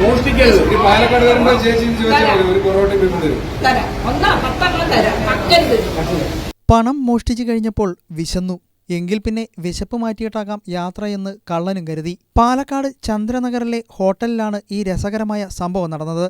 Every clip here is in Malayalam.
മോഷ്ടിക്കരുത് പാലക്കാട് വരുമ്പോ ചേച്ചി ഒരു പൊറോട്ട പണം മോഷ്ടിച്ചു കഴിഞ്ഞപ്പോൾ വിശന്നു. എങ്കിൽ പിന്നെ വിശപ്പ് മാറ്റിയിട്ടാകാം യാത്രയെന്ന് കള്ളനും കരുതി. പാലക്കാട് ചന്ദ്രനഗറിലെ ഹോട്ടലിലാണ് ഈ രസകരമായ സംഭവം നടന്നത്.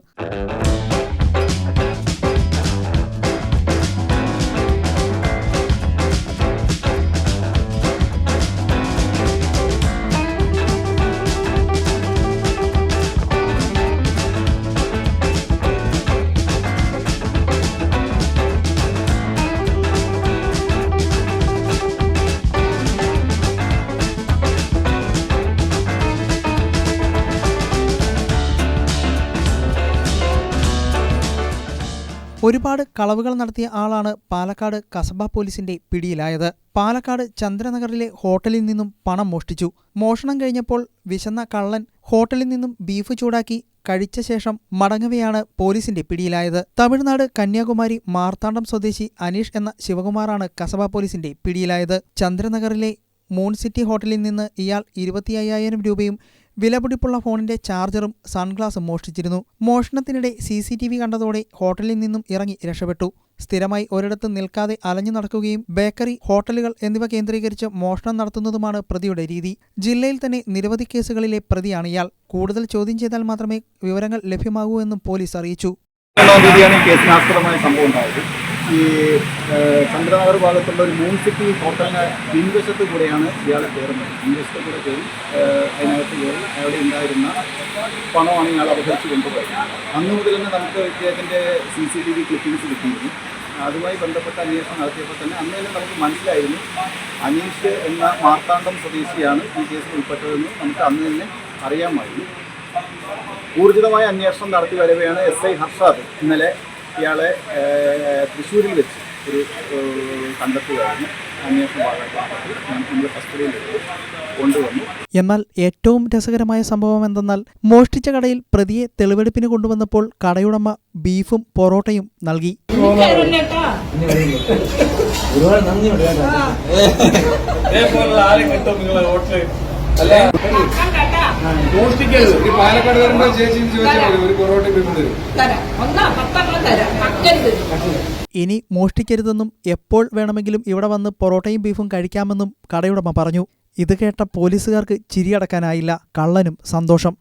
ഒരുപാട് കളവുകൾ നടത്തിയ ആളാണ് പാലക്കാട് കസബ പോലീസിന്റെ പിടിയിലായത്. പാലക്കാട് ചന്ദ്രനഗറിലെ ഹോട്ടലിൽ നിന്നും പണം മോഷ്ടിച്ചു. മോഷണം കഴിഞ്ഞപ്പോൾ വിശന്ന കള്ളൻ ഹോട്ടലിൽ നിന്നും ബീഫ് ചൂടാക്കി കഴിച്ച ശേഷം മടങ്ങവെയാണ് പോലീസിന്റെ പിടിയിലായത്. തമിഴ്നാട് കന്യാകുമാരി മാർത്താണ്ഡം സ്വദേശി അനീഷ് എന്ന ശിവകുമാറാണ് കസബ പോലീസിന്റെ പിടിയിലായത്. ചന്ദ്രനഗറിലെ മൂൺ സിറ്റി ഹോട്ടലിൽ നിന്ന് ഇയാൾ ഇരുപത്തി അയ്യായിരം രൂപയും വിലപിടിപ്പുള്ള ഫോണിന്റെ ചാർജറും സൺഗ്ലാസും മോഷ്ടിച്ചിരുന്നു. മോഷണത്തിനിടെ സി സി ടി വി കണ്ടതോടെ ഹോട്ടലിൽ നിന്നും ഇറങ്ങി രക്ഷപ്പെട്ടു. സ്ഥിരമായി ഒരിടത്ത് നിൽക്കാതെ അലഞ്ഞു നടക്കുകയും ബേക്കറി ഹോട്ടലുകൾ എന്നിവ കേന്ദ്രീകരിച്ച് മോഷണം നടത്തുന്നതുമാണ് പ്രതിയുടെ രീതി. ജില്ലയിൽ തന്നെ നിരവധി കേസുകളിലെ പ്രതിയാണ് ഇയാൾ. കൂടുതൽ ചോദ്യം ചെയ്താൽ മാത്രമേ വിവരങ്ങൾ ലഭ്യമാകൂ എന്നും പോലീസ് അറിയിച്ചു. ഈ ചന്ദ്രനഗർ ഭാഗത്തുള്ള ഒരു മൂൺ സിറ്റി ഹോട്ടലിന് പിൻവശത്ത് കൂടെയാണ് ഇയാൾ കയറുന്നത്. പിൻവശത്ത് കൂടെ കയറി അതിനകത്ത് കയറി അവിടെ ഉണ്ടായിരുന്ന പണമാണ് ഇയാൾ അപഹരിച്ച് കൊണ്ടുപോയത്. അന്ന് മുതൽ തന്നെ നമുക്ക് ഇദ്ദേഹത്തിന്റെ C C T V clippings കിട്ടിയിരുന്നു. അതുമായി ബന്ധപ്പെട്ട അന്വേഷണം നടത്തിയപ്പോൾ തന്നെ അന്ന് തന്നെ നമുക്ക് മനസ്സിലായിരുന്നു അനീഷ് എന്ന മാർത്താണ്ഡം സ്വദേശിയാണ് ഈ കേസിൽ ഉൾപ്പെട്ടതെന്ന് നമുക്ക് അന്ന് തന്നെ അറിയാമായിരുന്നു. ഊർജിതമായ അന്വേഷണം നടത്തി വരവെയാണ് എസ് ഐ ഹർഷാദ് ഇന്നലെ ഇയാളെ തൃശ്ശൂരിൽ വെച്ച് ഒരു കണ്ടെത്തുകയാണ് എന്നാൽ ഏറ്റവും രസകരമായ സംഭവം എന്തെന്നാൽ മോഷ്ടിച്ച കടയിൽ പ്രതിയെ തെളിവെടുപ്പിന് കൊണ്ടുവന്നപ്പോൾ കടയുടമ ബീഫും പൊറോട്ടയും നൽകി. ഒരുപാട് നന്ദിയുണ്ട് മോഷ്ടിക്കരുത് ഈ പാലക്കാട് വരുമ്പോ ചേച്ചി ഒരു പൊറോട്ട തരും. തരാം. ഒന്നാ പത്തെണ്ണം തരാം. മക്കരുത് ഇനി മോഷ്ടിക്കരുതെന്നും എപ്പോൾ വേണമെങ്കിലും ഇവിടെ വന്ന് പൊറോട്ടയും ബീഫും കഴിക്കാമെന്നും കടയുടമ പറഞ്ഞു. ഇത് കേട്ട പോലീസുകാർക്ക് ചിരിയടക്കാനായില്ല. കള്ളനും സന്തോഷം.